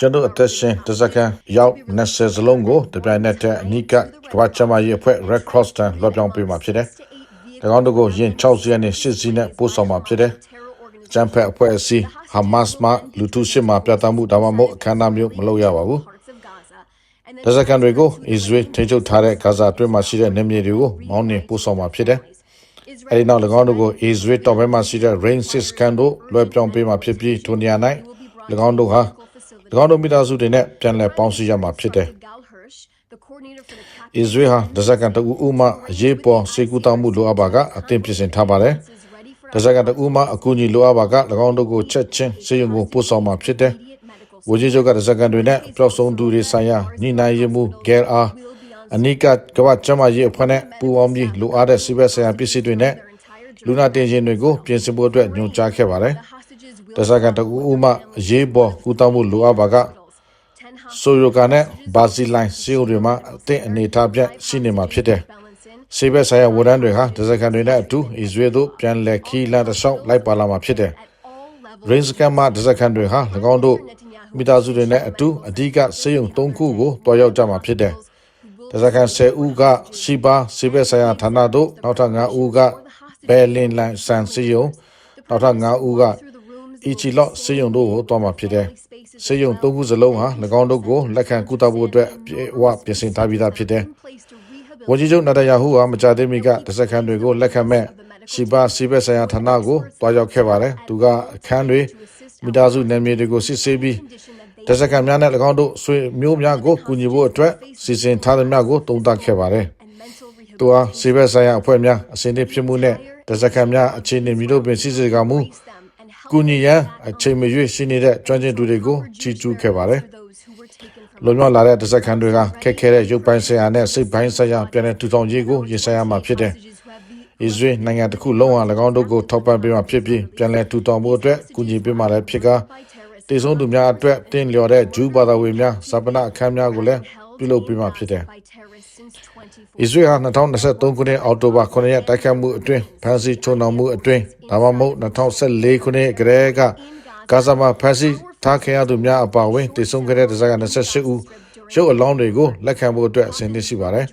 ကျွန်တော်အသက်ရှင်တစ်စက္ကန့်ရောက်20စလုံးကိုတပြိုင်နက်တည်းအနိကကမ္ဘာ့ကျန်းမာရေးအဖွဲ့ Red Cross တန်လွှဲပြောင်းပေးမှာဖြစ်တယ်။၎င်းတို့ကိုယင်6စီးနဲ့8စီးနဲ့ပို့ဆောင်မှာဖြစ်တယ်။ကျန်းဖက်အဖွဲ့အစည်း Hamas မှလူထုရှစ်မှာပြသမှုဒါမှမဟုတ်အခမ်းအနားမျိုးမလုပ်ရပါဘူး။တစက္ကန့်တွေကို Israel ထိန်းချုပ်ထားတဲ့ဂါဇာအတွင်းမှာရှိတဲ့နေမြေတွေကိုမောင်းနှင်ပို့ဆောင်မှာဖြစ်တယ်။အဲဒီနောက်၎င်းတို့ကို Israel တောင်ဘက်မှာရှိတဲ့ Rain 6ကန်တို့လွှဲပြောင်းပေးမှာဖြစ်ပြီးထိုနေရာ၌၎ င်းတို့ဟာ၎င်းတို့မိသားစုတွေနဲ့ပြန်လည်ပေါင်းစည်းရမှာဖြစ်တယ်။ Israel ဟာဒဇကန်တူဦးမှအရေးပေါ်စေကူတောင်းမှုလိုအပ်ပါကအသင့်ပြင်ဆင်ထားပါတယ်။ဒဇကန်တူမှအကူအညီလိုအပ်ပါက၎င်းတို့ကိုချက်ချင်းစေယုံကိုပို့ဆောင်မှာဖြစ်တယ်။ဝကြီးချုပ်ကဒဇကန်တွေနဲ့ပျောက်ဆုံးသူတွေဆိုင်ရာညှိနှိုင်းရေးမှုဂဲအားအနိကကဝချမရေးအဖွဲ့နဲ့ပူးပေါင်းပြီးလိုအပ်တဲ့စီးပွားဆိုင်ရာပစ္စည်းတွေနဲ့လူနာတင်ရင်တွေကိုပြင်ဆင်ဖို့အတွက်ညွှန်ကြားခဲ့ပါတယ်။ တစကန်တကူဦးမှအရေးပေါ်ကူတောင်းမှုလိုအပ်ပါကဆိုရိုကာနဲ့ဘာစီလိုင်းစီယိုတွေမှာအသင့်အနေထားပြရှိနေမှာဖြစ်တယ်။ဆေးဘက်ဆိုင်ရာဝန်ထမ်းတွေဟာတစကန်တွေနဲ့အတူအစ္စရေးတို့ပြန်လည်ခီးလန်းတစ်လျှောက်လိုက်ပါလာမှာဖြစ်တယ်။ Rain Scan မှာတစကန်တွေဟာ၎င်းတို့မိသားစုတွေနဲ့အတူအဓိကစေယုံ၃ခုကိုတွားရောက်ကြမှာဖြစ်တယ်။တစကန်10ဦးကရှိပါဆေးဘက်ဆိုင်ရာဌာနတို့နောက်ထပ်9ဦးကဘယ်လင်လန်ဆန်စီယုံနောက်ထပ်9ဦးက အီချီလော့စေယုံတို့ကိုတွားမှာဖြစ်တယ်။စေယုံ၃ခုစလုံးဟာ၎င်းတို့ကိုလက်ခံကုသဖို့အတွက်ပြေဝပြင်ဆင်ထားပြီးသားဖြစ်တယ်။ဝန်ကြီးချုပ်နာတယာဟုဟာမကြသေးမီကတစကန်တွေကိုလက်ခံမဲ့ရှိပါစီဘက်ဆိုင်ရာဌာနကိုတွားရောက်ခဲ့ပါတယ်။သူကအခန်းတွေမိသားစုနယ်မြေတွေကိုစစ်ဆေးပြီးတစကန်များနဲ့၎င်းတို့ဆွေမျိုးများကိုကူညီဖို့အတွက်စီစဉ်ထားသည်များကိုတုံ့တက်ခဲ့ပါတယ်။သူဟာစီဘက်ဆိုင်ရာအဖွဲ့များအစဉ်အဖြစ်မှုနဲ့တစကန်များအခြေအနေမျိုးပင်စစ်စစ်ကမှု ကူညီရန်အချိန်မရွေးရှိနေတဲ့ကျွမ်းကျင်သူတွေကိုချီးကျူးခဲ့ပါတယ်။လွန်မြောက်လာတဲ့တစ်စက္ကန့်တွေကခက်ခဲတဲ့ရုပ်ပိုင်းဆိုင်ရာနဲ့စိတ်ပိုင်းဆိုင်ရာပြန်လည်ထူထောင်ရေးကိုရင်ဆိုင်ရမှာဖြစ်တယ်။အစ္စရေးနိုင်ငံတစ်ခုလုံးဟာ၎င်းတို့ကိုထောက်ပံ့ပေးမှာဖြစ်ပြီးပြန်လည်ထူထောင်ဖို့အတွက်ကူညီပေးမှာလည်းဖြစ်ကာတည်ဆုံးသူများအတွက်တင်းလျော်တဲ့ဂျူးဘာသာဝင်များစပနာအခမ်းများကိုလည်းပြုလုပ်ပေးမှာဖြစ်တယ်။ အစ္စရေးဟာ2023ခုနှစ်အောက်တိုဘာ9ရက်တိုက်ခတ်မှုအတွင်းဖမ်းဆီးချုံနှောင်မှုအတွင်းဒါမှမဟုတ်2014ခုနှစ်ကတည်းကဂါဇာမှာဖမ်းဆီးထားခဲ့ရသူများအပါအဝင်တည်ဆုံခဲ့တဲ့ဒဇာက28ဦးရုပ်အလောင်းတွေကိုလက်ခံဖို့အတွက်အစဉ်သင့်ရှိပါတယ်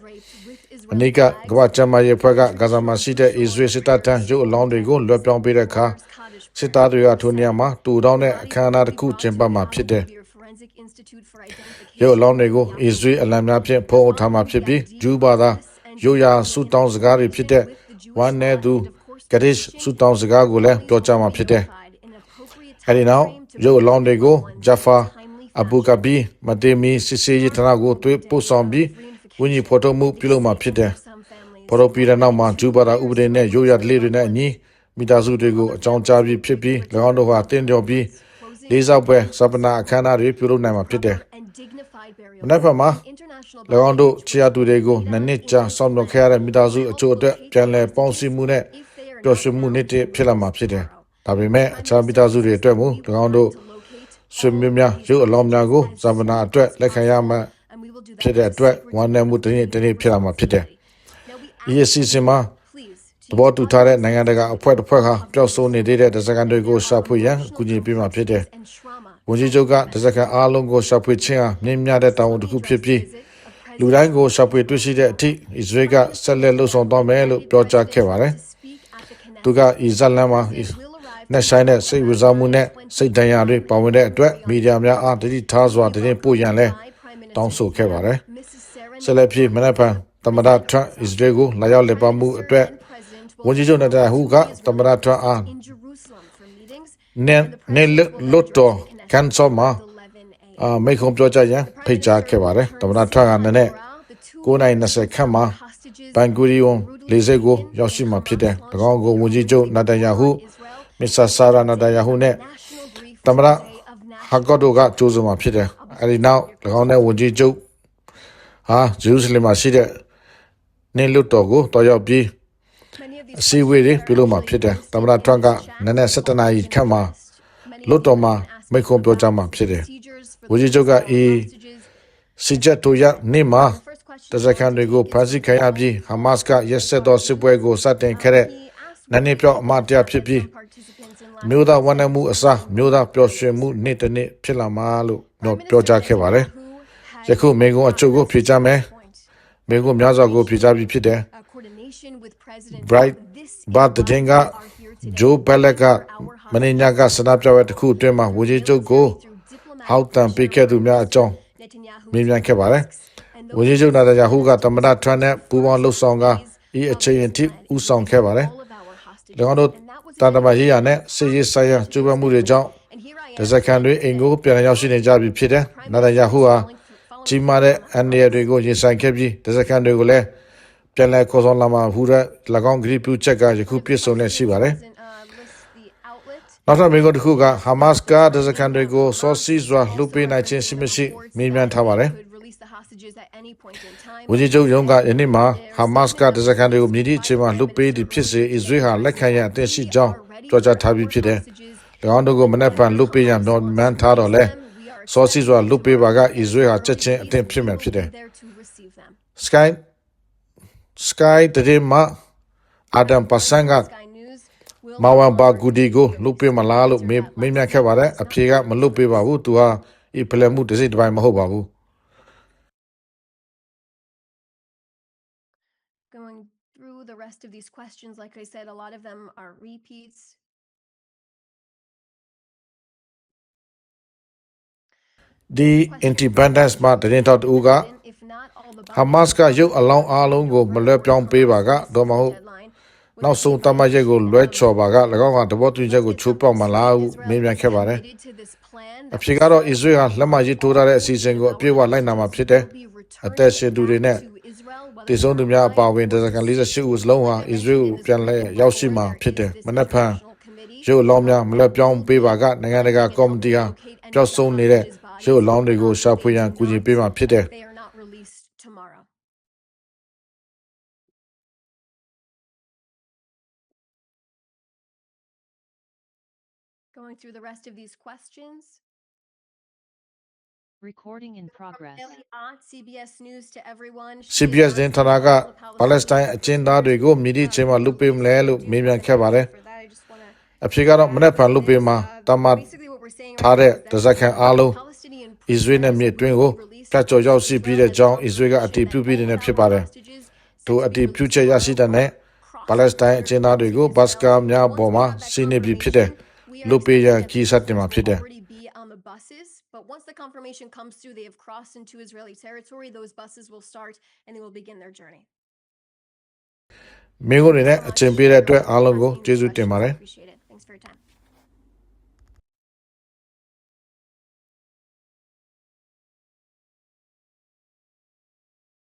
။အနိကကမ္ဘာ့ကျန်းမာရေးအဖွဲ့ကဂါဇာမှာရှိတဲ့အစ္စရေးစစ်တပ်ထံရုပ်အလောင်းတွေကိုလွှဲပြောင်းပေးတဲ့အခါစစ်သားတွေကထိုနေရာမှာတူတောင်းတဲ့အခမ်းအနားတစ်ခုကျင်းပမှာဖြစ်တယ်။ ရုပ်အလောင်းတွေကိုအစ္စရေးအလံများဖြင့်ဖုံးအုပ်ထားမှာဖြစ်ပြီးဂျူးဘာသာရိုးရာဆူတောင်းစကားတွေဖြစ်တဲ့ဝမ်းနေသူဂရစ်ဆူတောင်းစကားကိုလည်းပြောကြားမှာဖြစ်တယ်။အဲဒီနောက်ရုပ်အလောင်းတွေကိုဂျာဖာအဘူကဘီမတေမီစစ်စေးရထနာကိုတွေ့ပို့ဆောင်ပြီးဝိညာဉ်ဖော်ထုတ်မှုပြုလုပ်မှာဖြစ်တယ်။ဖော်ထုတ်ပြီးတဲ့နောက်မှာဂျူးဘာသာဥပဒေနဲ့ရိုးရာဓလေ့တွေနဲ့အညီမိသားစုတွေကိုအကြောင်းကြားပြီးဖြစ်ပြီး၎င်းတို့ဟာတင်းကျော်ပြီး လေးစားပွဲစပနာအခမ်းအနားတွေပြုလုပ်နိုင်မှာဖြစ်တယ်။မနေ့ကမှ၎င်းတို့ချီယာသူတွေကိုနှစ်နှစ်ကြာစောင့်မျှော်ခဲ့ရတဲ့မိသားစုအချို့အတွက်ပြန်လည်ပေါင်းစည်းမှုနဲ့ပျော်ရွှင်မှုနေ့တည်းဖြစ်လာမှာဖြစ်တယ်။ဒါပေမဲ့အခြားမိသားစုတွေအတွက်မူ၎င်းတို့ဆွေမျိုးများရုပ်အလောင်းများကိုဇာပနာအတွက်လက်ခံရမှဖြစ်တဲ့အတွက်ဝမ်းနည်းမှုတစ်နေ့တစ်နေ့ဖြစ်လာမှာဖြစ်တယ်။ ESC မှာ တဘောတူထားတဲ့နိုင်ငံတကာအဖွဲ့တစ်ဖွဲ့ဟာပျောက်ဆုံးနေတဲ့ဒဇကန်တွေကိုရှာဖွေရန်အကူအညီပေးမှာဖြစ်တယ်။ဝန်ကြီးချုပ်ကဒဇကန်အားလုံးကိုရှာဖွေခြင်းဟာမြင့်မြတ်တဲ့တာဝန်တစ်ခုဖြစ်ပြီးလူတိုင်းကိုရှာဖွေတွေ့ရှိတဲ့အထိအစ္စရေးကဆက်လက်လှုပ်ဆောင်သွားမယ်လို့ပြောကြားခဲ့ပါတယ်။သူကအီဇလန်မှာနဲ့ဆိုင်တဲ့စိတ်ဝိဇ္ဇာမှုနဲ့စိတ်ဒဏ်ရာတွေပါဝင်တဲ့အတွက်မီဒီယာများအားတတိထားစွာတည်ပို့ရန်လဲတောင်းဆိုခဲ့ပါတယ်။ဆက်လက်ပြီးမနက်ဖြန်သမ္မတထရန့်အစ္စရေးကိုလာရောက်လက်ပါမှုအတွက် ဝန်ကြီးချုပ်နတဟူကသမ္မတထရန့်အားနဲ့နဲ့လွတ်တော်ကန်ဆာမှာအာမိခုံပြောကြရန်ဖိတ်ကြားခဲ့ပါတယ်သမ္မတထရန့်ကလည်း9:20ခန့်မှာဘန်ဂူရီယွန်လေဆိပ်ကိုရောက်ရှိမှာဖြစ်တယ်။၎င်းကိုဝန်ကြီးချုပ်နာတန်ယာဟုမစ္စတာဆာရာနာတန်ယာဟုနဲ့သမ္မတဟာကော့ဒိုကကြိုးစားမှာဖြစ်တယ်။အဲဒီနောက်၎င်းနဲ့ဝန်ကြီးချုပ်ဟာဂျေရုဆလင်မှာရှိတဲ့နေလွတ်တော်ကိုတော်ရောက်ပြီး အစည်းအဝေးတွေပြုလုပ်မှာဖြစ်တယ်။သမ္မတထရန့်ကနည်းနည်း17နာရီခန့်မှာလွတ်တော်မှာမိခုံပြောကြားမှာဖြစ်တယ်။ဝန်ကြီးချုပ်ကအေးစီချက်တို့ရနေမှာတဇကန်တွေကိုဖမ်းဆီးခံရပြီးဟမတ်ကရက်ဆက်သောစစ်ပွဲကိုစတင်ခဲ့တဲ့နန်းနေပြောအမတရားဖြစ်ပြီးမျိုးသားဝန်ထမ်းမှုအစားမျိုးသားပျော်ရွှင်မှုနေ့တစ်နေ့ဖြစ်လာမှာလို့တော့ပြောကြားခဲ့ပါတယ်ယခုမေကွန်အချို့ကိုဖြေချမယ်မေကွန်များစွာကိုဖြေချပြီးဖြစ်တယ် bright ဘာတတင်ကဂျိုဘယ်လက်ကမင်းညာကစနာပြဝဲတစ်ခုအတွင်းမှာဝကြီးချုပ်ကိုဟောက်တန်ပေးခဲ့သူများအကြောင်းမေးမြန်းခဲ့ပါတယ်ဝန်ကြီးချုပ်နာတန်ယာဟုကသမ္မတထရန့်နဲ့ပူးပေါင်းလှုပ်ဆောင်ကဤအချိန်အထိဥဆောင်ခဲ့ပါတယ်၎င်းတို့တာတမရေးရနဲ့စစ်ရေးဆိုင်ရာကြိုးပမ်းမှုတွေကြောင့်ဒဇက်ခံတွေအိမ်ကိုပြန်လည်ရောက်ရှိနေကြပြီဖြစ်တယ်နာတန်ယာဟုဟာကြီးမားတဲ့အန်ဒီရတွေကိုရင်ဆိုင်ခဲ့ပြီးဒဇက်ခံတွေကိုလည်း ပြန်လည်ခေါ်ဆောင်လာမှာဟူတဲ့၎င်းဂရီပြုချက်ကယခုပြည့်စုံနေရှိပါတယ်နောက်ထပ်မိကုန်းတစ်ခုကဟာမတ်စ်ကဒဇကန်တွေကိုစောစီစွာလှုပ်ပေးနိုင်ခြင်းရှိမရှိမေးမြန်းထားပါတယ်။ဝန်ကြီးချုပ်ရုံးကယနေ့မှာဟာမတ်စ်ကဒဇကန်တွေကိုမြည်သည့်အချိန်မှာလှုပ်ပေးသည့်ဖြစ်စေအစ္စရေးဟာလက်ခံရန်အသင့်ရှိကြောင်းပြောကြားထားပြီးဖြစ်တယ်။၎င်းတို့ကိုမနေ့ကလှုပ်ပေးရန်မျှော်မှန်းထားတော့လဲစောစီစွာလှုပ်ပေးပါကအစ္စရေးဟာချက်ချင်းအသင့်ဖြစ်မယ်ဖြစ်တယ်။ Sky Sky တရေမှာအာဒမ်ပါဆန်ကမဝမ်ဘာဂူဒီကိုလုတ်ပေးမလားလို့မေးမေးမြန်းခဲ့ပါတယ်အဖြေကမလုတ်ပေးပါဘူးသူဟာဤဖလက်မှုတစ်စိတ်တစ်ပိုင်းမဟုတ်ပါဘူး Going through the rest of these questions, like I said, a lot of them are repeats. ဒီ independence မှာတရင်တော်တူက ဟာမတ်စ်ကရုပ်အလောင်းအားလုံးကိုမလွဲပြောင်းပေးပါကတော့မဟုတ် deadline နောက်ဆုံးတမတ်ရက်ကိုလွဲချော်ပါက၎င်းကတဘောတူညီချက်ကိုချိုးပေါက်မလားဟုမေးမြန်းခဲ့ပါတယ် committed to this plan အဖြေကတော့အစ္စရေးဟာလက်မှတ်ရေးထိုးထားတဲ့အစီအစဉ်ကိုအပြည့်အဝလိုက်နာမှာဖြစ်တယ် be returned အသက်ရှင်သူတွေနဲ့ to Israel, whether တည်ဆုံးသူများအပါအဝင်ဒဇကန်48ဦးစလုံးဟာအစ္စရေးကိုပြန်လဲရောက်ရှိမှာဖြစ်တယ်မနက်ဖြန် committee ရုပ်အလောင်းများမလွဲပြောင်းပေးပါကနိုင်ငံတကာကော်မတီဟာပျောက်ဆုံးနေတဲ့ရုပ်အလောင်းတွေကိုရှာဖွေရန်ကူညီပေးမှာဖြစ်တယ် tomorrow. Going through the rest of these questions. Recording in progress. Ellie Ott, CBS News to everyone. CBS သတင်းဌာနကပါလက်စတိုင်းအကျဉ်းသားတွေကိုမြည်သည့်အချိန်မှာလွတ်ပေးမလဲလို့မေးမြန်းခဲ့ပါတယ် For that, I just wanna- အဖြေကတော့မနေ့ဖန်လွတ်ပေးမှာတမတ် Basically what we're saying ထားတဲ့ right now ဒ is ဇက်ခံအားလုံး that Palestinian အစ္စရေးနဲ့မြေတွင်းကို ပြတ်ကျော်ရောက်ရှိပြီးတဲ့ကြောင်းအစ္စရေးကအတည်ပြုပြီးတဲ့ဖြစ်ပါတယ်သူအတည်ပြုချက်ရရှိတဲ့နဲ့ပါလက်စတိုင်းအကျဉ်းသားတွေကိုဘတ်စကာများပေါ်မှာစီးနေပြီးဖြစ်တဲ့လွတ်ပေးရန်ကီးစတင်မှာဖြစ်တယ် already be on the buses, but once the confirmation comes through, they have crossed into Israeli territory. Those buses will start and they will begin their journey. မင်းတို့အနေနဲ့အချိန်ပေးတဲ့အတွက်အားလုံးကိုကျေးဇူးတင်ပါတယ်